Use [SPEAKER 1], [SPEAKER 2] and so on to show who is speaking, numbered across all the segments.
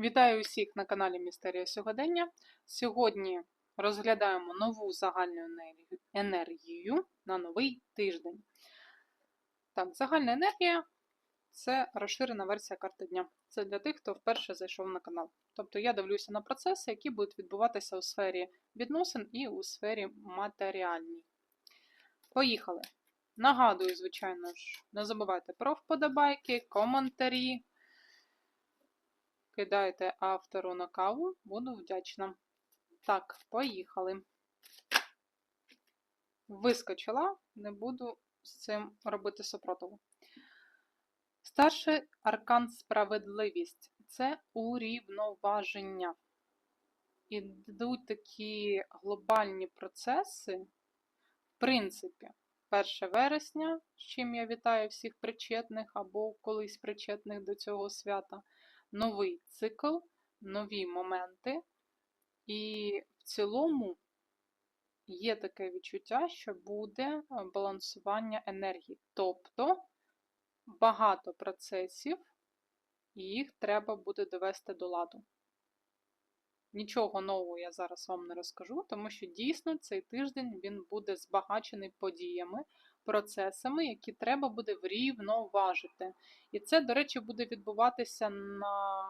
[SPEAKER 1] Вітаю усіх на каналі Містерія Сьогодення. Сьогодні розглядаємо нову загальну енергію- на новий тиждень. Так, загальна енергія це розширена версія карти дня. Це для тих, хто вперше зайшов на канал. Тобто я дивлюся на процеси, які будуть відбуватися у сфері відносин і у сфері матеріальній. Поїхали! Нагадую, звичайно ж, не забувайте про вподобайки, коментарі. Кидайте автору на каву, буду вдячна. Так, поїхали. Вискочила, не буду з цим робити супротиву. Старший аркан справедливість це урівноваження. Ідуть такі глобальні процеси, в принципі, 1 вересня, з чим я вітаю всіх причетних або колись причетних до цього свята новий цикл, нові моменти, і в цілому є таке відчуття, що буде е, балансування енергії. Тобто багато процесів, і їх треба буде довести до ладу. Нічого нового я зараз вам не розкажу, тому що дійсно цей тиждень він буде збагачений подіями, процесами, які треба буде врівноважити. І це, до речі, буде відбуватися на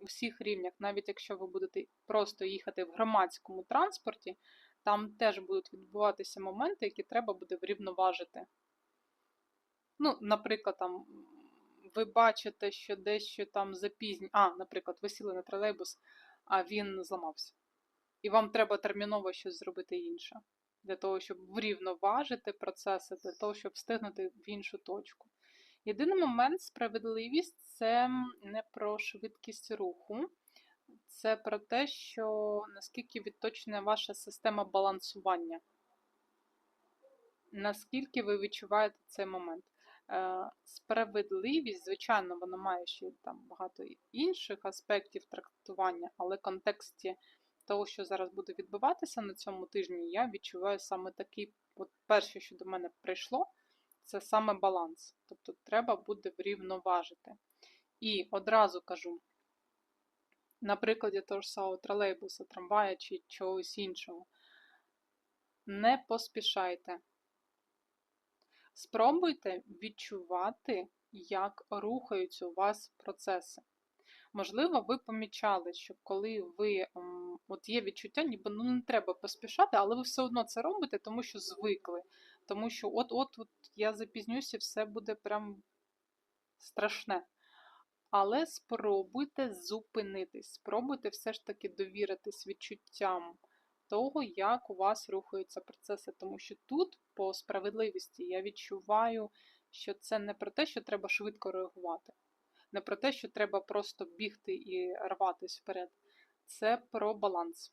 [SPEAKER 1] усіх рівнях. Навіть якщо ви будете просто їхати в громадському транспорті, там теж будуть відбуватися моменти, які треба буде врівноважити. Ну, наприклад, там ви бачите, що дещо там запізнь. А, наприклад, ви сіли на тролейбус, а він зламався. І вам треба терміново щось зробити інше. Для того, щоб врівноважити процеси, для того, щоб встигнути в іншу точку. Єдиний момент справедливість це не про швидкість руху, це про те, що наскільки відточена ваша система балансування. Наскільки ви відчуваєте цей момент? Е, Справедливість, звичайно, вона має ще там багато інших аспектів трактування, але в контексті того, що зараз буде відбуватися на цьому тижні, я відчуваю саме такий, от перше, що до мене прийшло, це саме баланс. Тобто треба буде врівноважити. І одразу кажу, на прикладі того ж самого тролейбуса, трамвая чи чогось іншого. Не поспішайте. Спробуйте відчувати, як рухаються у вас процеси. Можливо, ви помічали, що коли ви от є відчуття, ніби ну не треба поспішати, але ви все одно це робите, тому що звикли. Тому що от-от от я запізнюся, все буде прям страшне. Але спробуйте зупинитись, спробуйте все ж таки довіритись відчуттям того, як у вас рухаються процеси. Тому що тут, по справедливості, я відчуваю, що це не про те, що треба швидко реагувати, не про те, що треба просто бігти і рватись вперед. Це про баланс.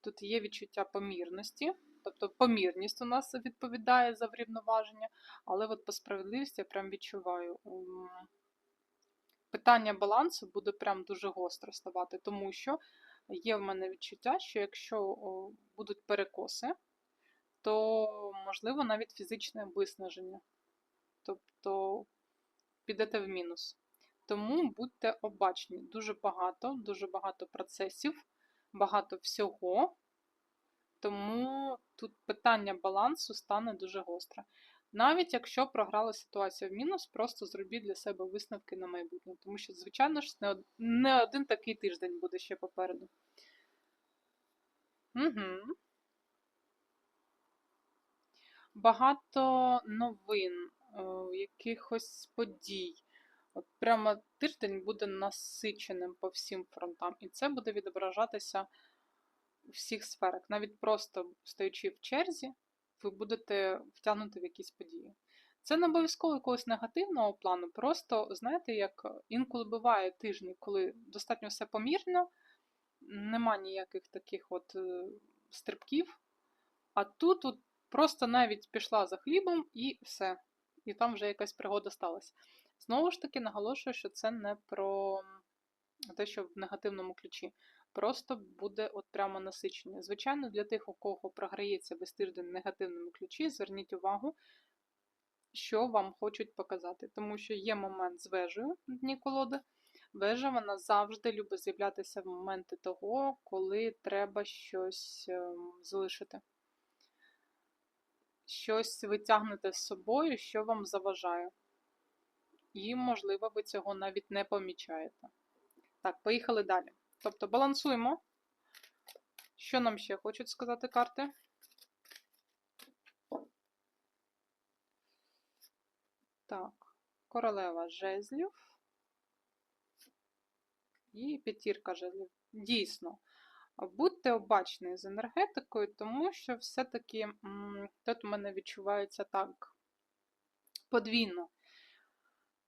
[SPEAKER 1] Тут є відчуття помірності, тобто помірність у нас відповідає за врівноваження, але от по справедливості я прям відчуваю. Питання балансу буде прям дуже гостро ставати, тому що є в мене відчуття, що якщо будуть перекоси, то можливо навіть фізичне виснаження. Тобто підете в мінус. Тому будьте обачні. Дуже багато, дуже багато процесів, багато всього. Тому тут питання балансу стане дуже гостре. Навіть якщо програла ситуація в мінус, просто зробіть для себе висновки на майбутнє. Тому що, звичайно ж, не один такий тиждень буде ще попереду. Угу. Багато новин, е, якихось подій. От прямо тиждень буде насиченим по всім фронтам, і це буде відображатися у всіх сферах. Навіть просто стоячи в черзі, ви будете втягнути в якісь події. Це не обов'язково якогось негативного плану, просто знаєте, як інколи буває тижні, коли достатньо все помірно, нема ніяких таких от е, стрибків. А тут от просто навіть пішла за хлібом і все. І там вже якась пригода сталася. Знову ж таки, наголошую, що це не про те, що в негативному ключі. Просто буде от прямо насичення. Звичайно, для тих, у кого програється весь тиждень в негативному ключі, зверніть увагу, що вам хочуть показати. Тому що є момент з вежею дні колоди, Вежа вона завжди любить з'являтися в моменти того, коли треба щось ем, залишити. Щось ви тягнете з собою, що вам заважає. І, можливо, ви цього навіть не помічаєте. Так, поїхали далі. Тобто балансуємо. Що нам ще хочуть сказати карти? Так, королева жезлів і п'ятірка жезлів. Дійсно, будьте обачні з енергетикою, тому що все-таки тут у мене відчувається так подвійно.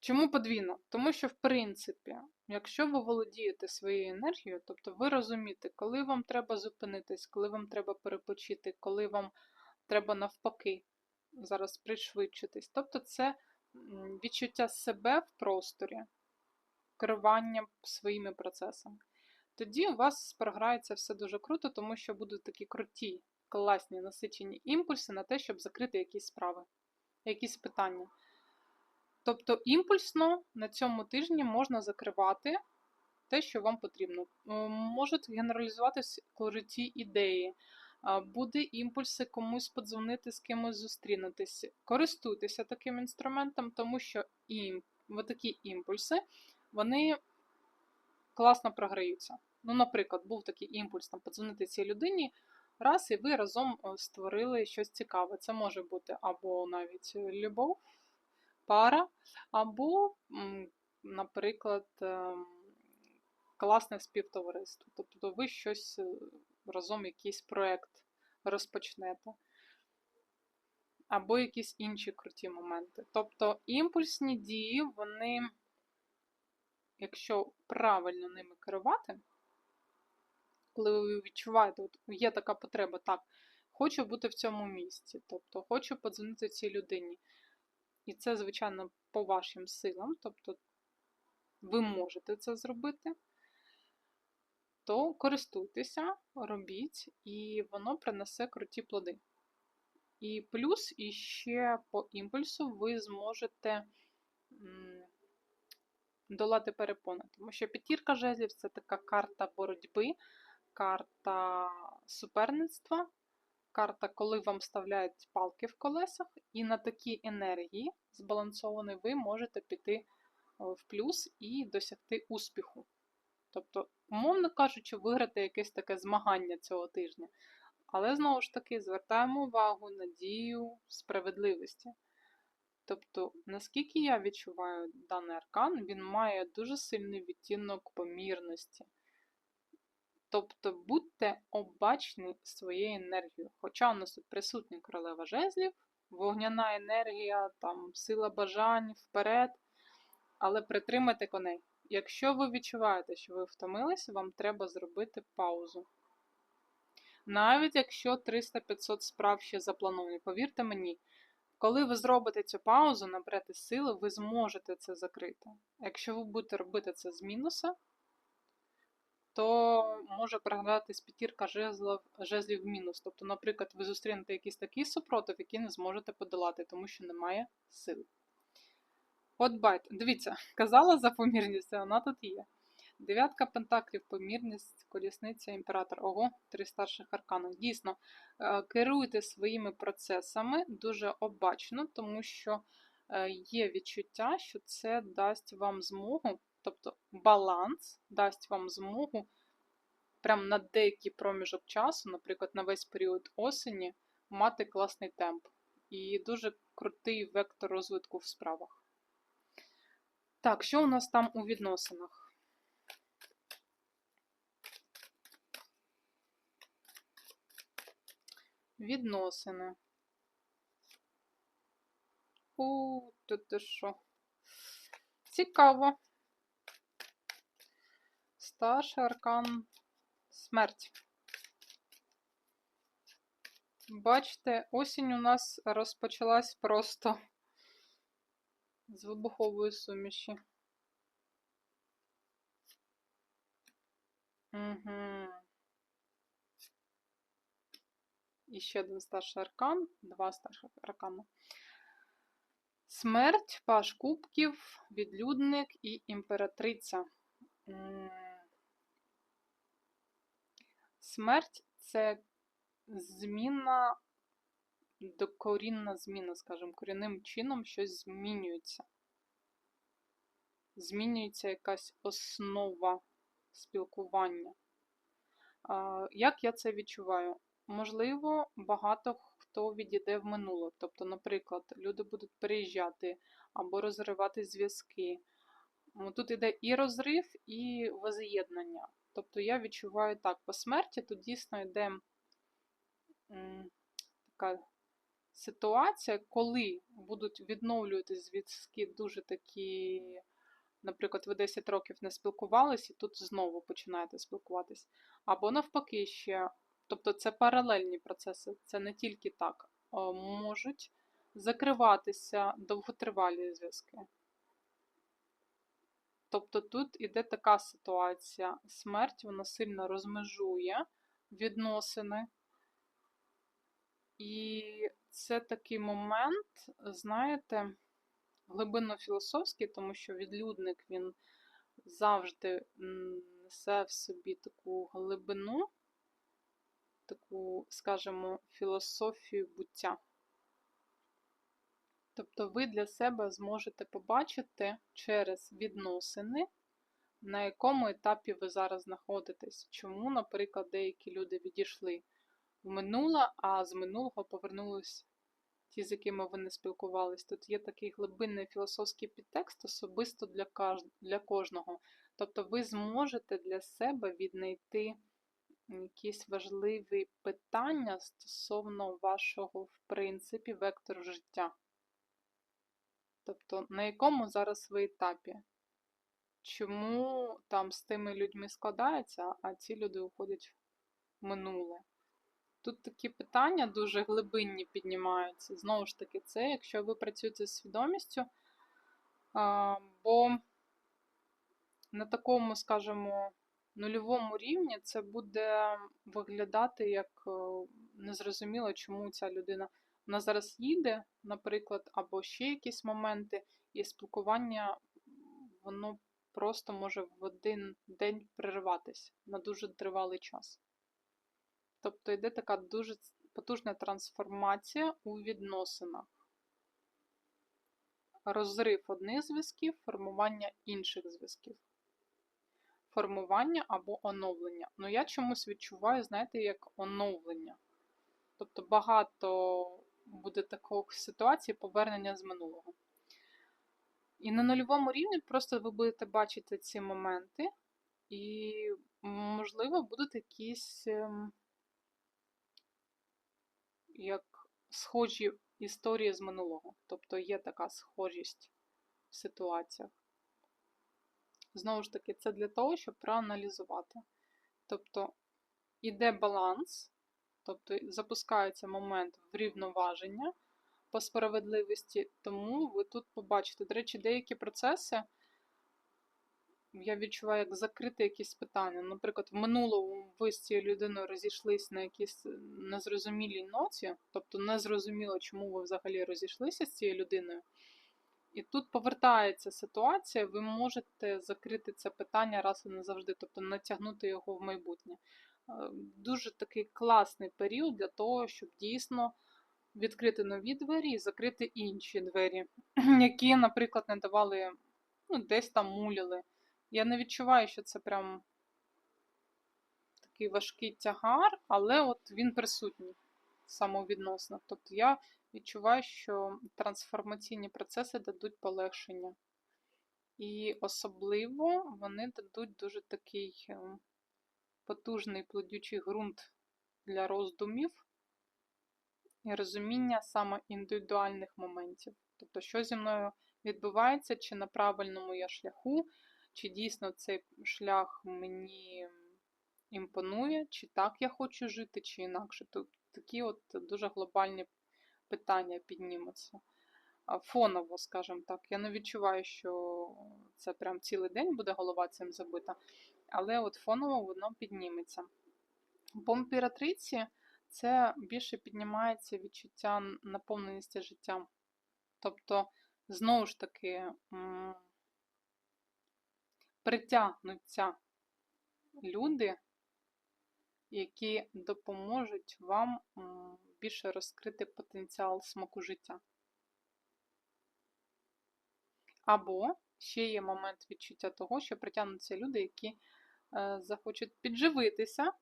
[SPEAKER 1] Чому подвійно? Тому що, в принципі, якщо ви володієте своєю енергією, тобто ви розумієте, коли вам треба зупинитись, коли вам треба перепочити, коли вам треба навпаки зараз пришвидшитись. Тобто це відчуття себе в просторі, керування своїми процесами. Тоді у вас програється все дуже круто, тому що будуть такі круті, класні насичені імпульси на те, щоб закрити якісь справи, якісь питання. Тобто імпульсно на цьому тижні можна закривати те, що вам потрібно. Можуть генералізуватися круті ідеї, буде імпульси комусь подзвонити, з кимось зустрінутися. Користуйтеся таким інструментом, тому що ім, такі імпульси вони класно програються. Ну, Наприклад, був такий імпульс там подзвонити цій людині, раз, і ви разом створили щось цікаве. Це може бути або навіть любов пара, або, наприклад, ем, класне співтовариство. Тобто ви щось е, разом якийсь проєкт розпочнете. Або якісь інші круті моменти. Тобто імпульсні дії, вони, якщо правильно ними керувати, коли ви відчуваєте, от є така потреба, так, хочу бути в цьому місці, тобто хочу подзвонити цій людині. І це, звичайно, по вашим силам, тобто ви можете це зробити, то користуйтеся, робіть, і воно принесе круті плоди. І плюс іще по імпульсу ви зможете долати перепони. Тому що п'ятірка жезлів це така карта боротьби, карта суперництва, карта, коли вам вставляють палки в колесах, і на такій енергії збалансованій ви можете піти е, в плюс і досягти успіху. Тобто, умовно кажучи, виграти якесь таке змагання цього тижня. Але знову ж таки звертаємо увагу на дію справедливості. Тобто, наскільки я відчуваю даний аркан, він має дуже сильний відтінок помірності. Тобто будьте обачні своєю енергією. Хоча у нас тут присутня королева жезлів, вогняна енергія, там, сила бажань вперед. Але притримайте коней. Якщо ви відчуваєте, що ви втомилися, вам треба зробити паузу. Навіть якщо 300-500 справ ще заплановані, повірте мені, коли ви зробите цю паузу, наберете сили, ви зможете це закрити. Якщо ви будете робити це з мінуса, то може програтись п'ятірка жезлів, жезлів в мінус. Тобто, наприклад, ви зустрінете якийсь такий супротив, який не зможете подолати, тому що немає сил. От байт. Дивіться, казала за помірність, вона тут є. Дев'ятка пентаклів, помірність, колісниця, імператор. Ого, три старших аркани. Дійсно, е, керуйте своїми процесами дуже обачно, тому що е, є відчуття, що це дасть вам змогу Тобто баланс дасть вам змогу прямо на деякий проміжок часу, наприклад, на весь період осені, мати класний темп і дуже крутий вектор розвитку в справах. Так, що у нас там у відносинах? Відносини. У, тут що? Цікаво. Старший аркан смерть. Бачите, осінь у нас розпочалась просто з вибухової суміші. Угу. І ще один старший аркан, два старших аркана. Смерть, паш кубків, відлюдник і імператриця. Смерть це зміна, докорінна зміна, скажімо, корінним чином щось змінюється. Змінюється якась основа спілкування. Як я це відчуваю? Можливо, багато хто відійде в минуле. Тобто, наприклад, люди будуть переїжджати або розривати зв'язки. Тут іде і розрив, і воз'єднання. Тобто я відчуваю так, по смерті тут дійсно йде така ситуація, коли будуть відновлювати зв'язки дуже такі, наприклад, ви 10 років не спілкувались, і тут знову починаєте спілкуватись. Або навпаки ще, тобто це паралельні процеси, це не тільки так. Можуть закриватися довготривалі зв'язки. Тобто тут іде така ситуація. Смерть вона сильно розмежує відносини. І це такий момент, знаєте, глибинно філософський, тому що відлюдник він завжди несе в собі таку глибину, таку, скажімо, філософію буття. Тобто ви для себе зможете побачити через відносини, на якому етапі ви зараз знаходитесь. Чому, наприклад, деякі люди відійшли в минуле, а з минулого повернулись ті, з якими ви не спілкувались. Тут є такий глибинний філософський підтекст особисто для, каж... для кожного. Тобто ви зможете для себе віднайти якісь важливі питання стосовно вашого, в принципі, вектору життя. Тобто, на якому зараз ви етапі? Чому там з тими людьми складається, а ці люди уходять в минуле? Тут такі питання дуже глибинні піднімаються. Знову ж таки, це якщо ви працюєте з свідомістю, бо на такому, скажімо, нульовому рівні це буде виглядати як е, незрозуміло, чому ця людина вона зараз їде, наприклад, або ще якісь моменти, і спілкування воно просто може в один день перерватися на дуже тривалий час. Тобто йде така дуже потужна трансформація у відносинах. Розрив одних зв'язків, формування інших зв'язків. Формування або оновлення. Ну, я чомусь відчуваю, знаєте, як оновлення. Тобто багато буде таких ситуацій повернення з минулого. І на нульовому рівні просто ви будете бачити ці моменти, і, можливо, будуть якісь ем, як схожі історії з минулого. Тобто є така схожість в ситуаціях. Знову ж таки, це для того, щоб проаналізувати. Тобто іде баланс, тобто запускається момент врівноваження по справедливості, тому ви тут побачите. До речі, деякі процеси я відчуваю, як закрити якісь питання. Наприклад, в минулому ви з цією людиною розійшлись на якійсь незрозумілій ноті, тобто незрозуміло, чому ви взагалі розійшлися з цією людиною. І тут повертається ситуація, ви можете закрити це питання раз і назавжди, тобто натягнути його в майбутнє. Дуже такий класний період для того, щоб дійсно відкрити нові двері і закрити інші двері, які, наприклад, не давали, ну, десь там муляли. Я не відчуваю, що це прям такий важкий тягар, але от він присутній самовідносно. Тобто я відчуваю, що трансформаційні процеси дадуть полегшення. І особливо вони дадуть дуже такий потужний плодючий ґрунт для роздумів і розуміння саме індивідуальних моментів. Тобто, що зі мною відбувається, чи на правильному я шляху, чи дійсно цей шлях мені імпонує, чи так я хочу жити, чи інакше. Тобто такі от дуже глобальні питання піднімуться. Фоново, скажімо так. Я не відчуваю, що це прям цілий день буде голова цим забита, але от фоново воно підніметься. По імператриці це більше піднімається відчуття наповненості життям. Тобто, знову ж таки, притягнуться люди, які допоможуть вам більше розкрити потенціал смаку життя. Або ще є момент відчуття того, що притягнуться люди, які захочуть підживитися,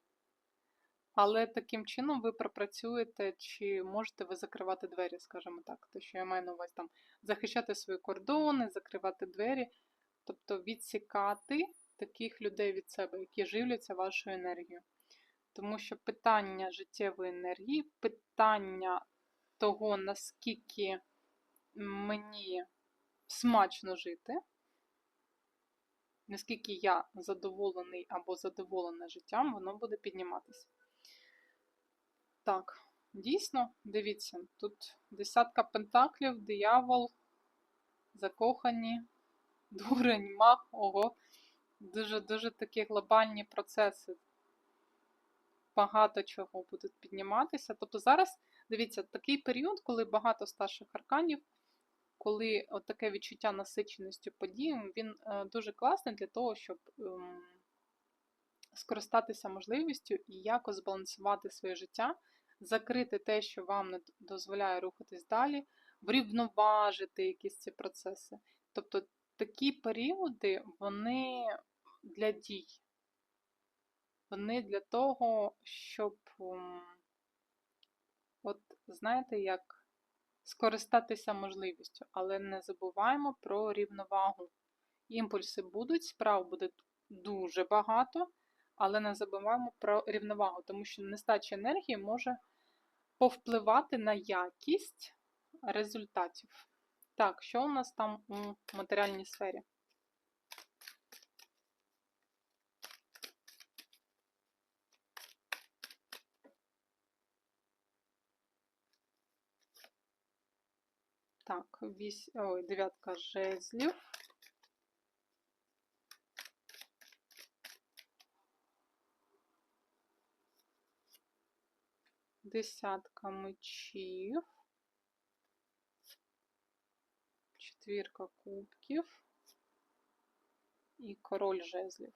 [SPEAKER 1] але таким чином ви пропрацюєте, чи можете ви закривати двері, скажімо так. Те, що я маю на увазі там захищати свої кордони, закривати двері, тобто відсікати таких людей від себе, які живляться вашою енергією. Тому що питання життєвої енергії, питання того, наскільки мені смачно жити, наскільки я задоволений або задоволена життям, воно буде підніматися. Так, дійсно, дивіться, тут десятка пентаклів, диявол, закохані, дурень, мах, ого. Дуже-дуже такі глобальні процеси. Багато чого будуть підніматися. Тобто зараз, дивіться, такий період, коли багато старших арканів, коли от таке відчуття насиченості подій, він е, дуже класний для того, щоб ем, скористатися можливістю і якось збалансувати своє життя, закрити те, що вам не дозволяє рухатись далі, врівноважити якісь ці процеси. Тобто такі періоди, вони для дій. Вони для того, щоб, от знаєте, як скористатися можливістю, але не забуваємо про рівновагу. Імпульси будуть, справ буде дуже багато, але не забуваємо про рівновагу, тому що нестача енергії може повпливати на якість результатів. Так, що у нас там у матеріальній сфері? Так, вісь... Ой, дев'ятка жезлів. Десятка мечів. Четвірка кубків і король жезлів.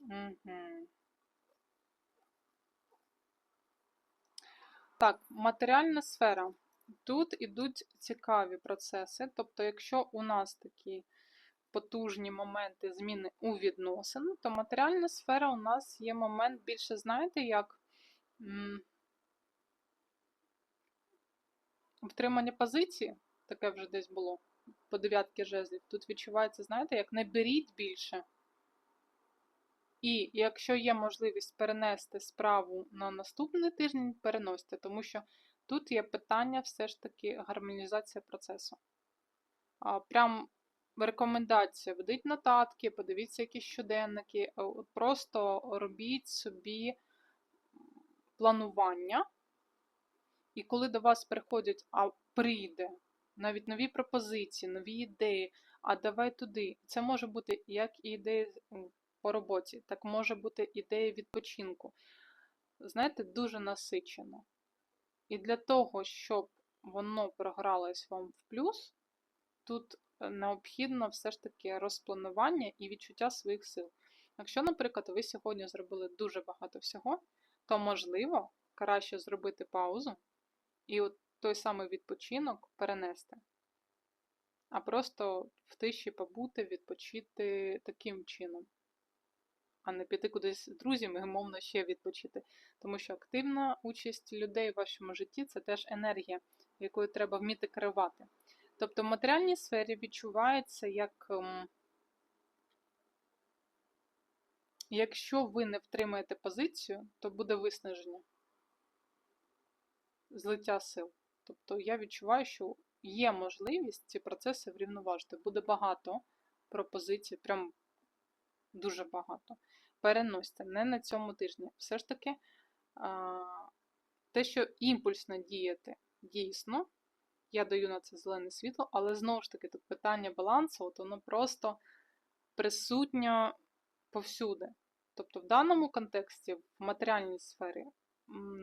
[SPEAKER 1] Угу. Так, матеріальна сфера. Тут ідуть цікаві процеси. Тобто, якщо у нас такі потужні моменти зміни у відносин, то матеріальна сфера у нас є момент більше, знаєте, як втримання позиції, таке вже десь було по дев'ятки жезлів. Тут відчувається, знаєте, як не беріть більше. І якщо є можливість перенести справу на наступний тиждень, переносьте, тому що тут є питання все ж таки гармонізація процесу. Прям рекомендація: ведіть нотатки, подивіться якісь щоденники, просто робіть собі планування. І коли до вас приходять, а прийде навіть нові пропозиції, нові ідеї, а давай туди. Це може бути як і ідеї по роботі, так може бути ідея відпочинку. Знаєте, дуже насичено. І для того, щоб воно програлось вам в плюс, тут е, необхідно все ж таки розпланування і відчуття своїх сил. Якщо, наприклад, ви сьогодні зробили дуже багато всього, то можливо краще зробити паузу і от той самий відпочинок перенести. А просто в тиші побути, відпочити таким чином а не піти кудись з друзями і мовно ще відпочити. Тому що активна участь людей в вашому житті це теж енергія, якою треба вміти керувати. Тобто в матеріальній сфері відчувається, як ем, якщо ви не втримаєте позицію, то буде виснаження, злиття сил. Тобто я відчуваю, що є можливість ці процеси врівноважити. Буде багато пропозицій, прям дуже багато переносьте не на цьому тижні. Все ж таки, те, що імпульсно діяти дійсно, я даю на це зелене світло, але знову ж таки, тут питання балансу, от воно просто присутнє повсюди. Тобто, в даному контексті, в матеріальній сфері,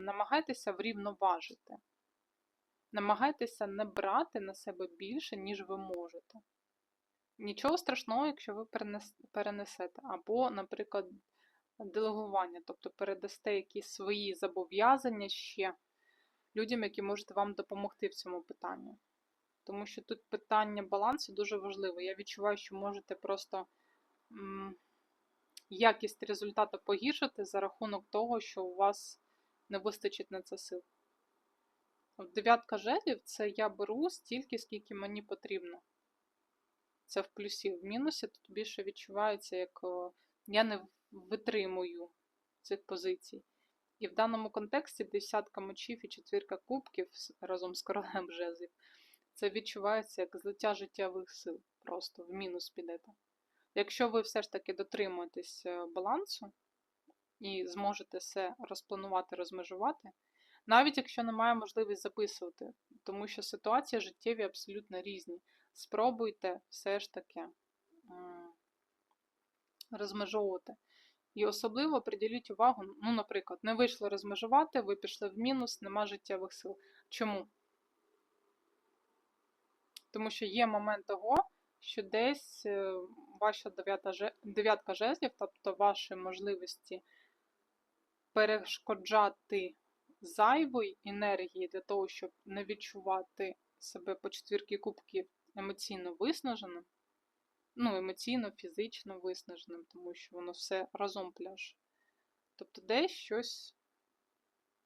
[SPEAKER 1] намагайтеся врівноважити. Намагайтеся не брати на себе більше, ніж ви можете. Нічого страшного, якщо ви перенесете. Або, наприклад, делегування, тобто передасте якісь свої зобов'язання ще людям, які можуть вам допомогти в цьому питанні. Тому що тут питання балансу дуже важливе. Я відчуваю, що можете просто якість результату погіршити за рахунок того, що у вас не вистачить на це сил. Дев'ятка жезлів це я беру стільки, скільки мені потрібно. Це в плюсі. В мінусі тут більше відчувається, як е, я не витримую цих позицій. І в даному контексті десятка мечів і четвірка кубків разом з королем жезлів. Це відчувається як злиття життєвих сил. Просто в мінус підете. Якщо ви все ж таки дотримуєтесь е, балансу і зможете все розпланувати, розмежувати, навіть якщо немає можливість записувати, тому що ситуації життєві абсолютно різні. Спробуйте все ж таки м, розмежовувати. І особливо приділіть увагу, ну, наприклад, не вийшло розмежувати, ви пішли в мінус, нема життєвих сил. Чому? Тому що є момент того, що десь е, ваша дев'ятка жезлів, тобто ваші можливості перешкоджати зайвої енергії для того, щоб не відчувати себе по четвірки кубків емоційно виснаженим, ну, емоційно, фізично виснаженим, тому що воно все разом пляж. Тобто десь щось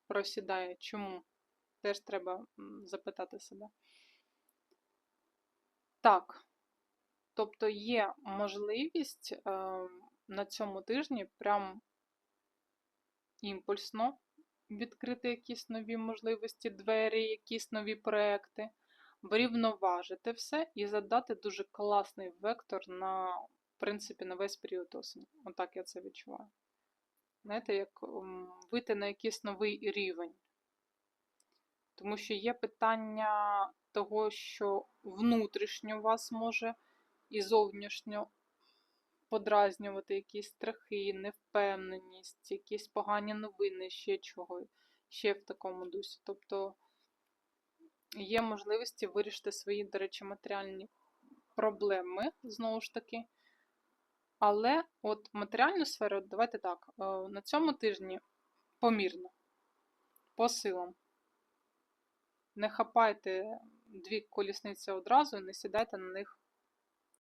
[SPEAKER 1] просідає. Чому? Теж треба запитати себе. Так. Тобто є можливість е, на цьому тижні прям імпульсно відкрити якісь нові можливості, двері, якісь нові проекти, врівноважити все і задати дуже класний вектор на, в принципі, на весь період осені. Отак я це відчуваю. Знаєте, як вийти на якийсь новий рівень. Тому що є питання того, що внутрішньо вас може і зовнішньо подразнювати якісь страхи, невпевненість, якісь погані новини, ще чого, ще в такому дусі. Тобто є можливості вирішити свої, до речі, матеріальні проблеми, знову ж таки. Але от матеріальну сферу, давайте так, е, на цьому тижні помірно, по силам. Не хапайте дві колісниці одразу і не сідайте на них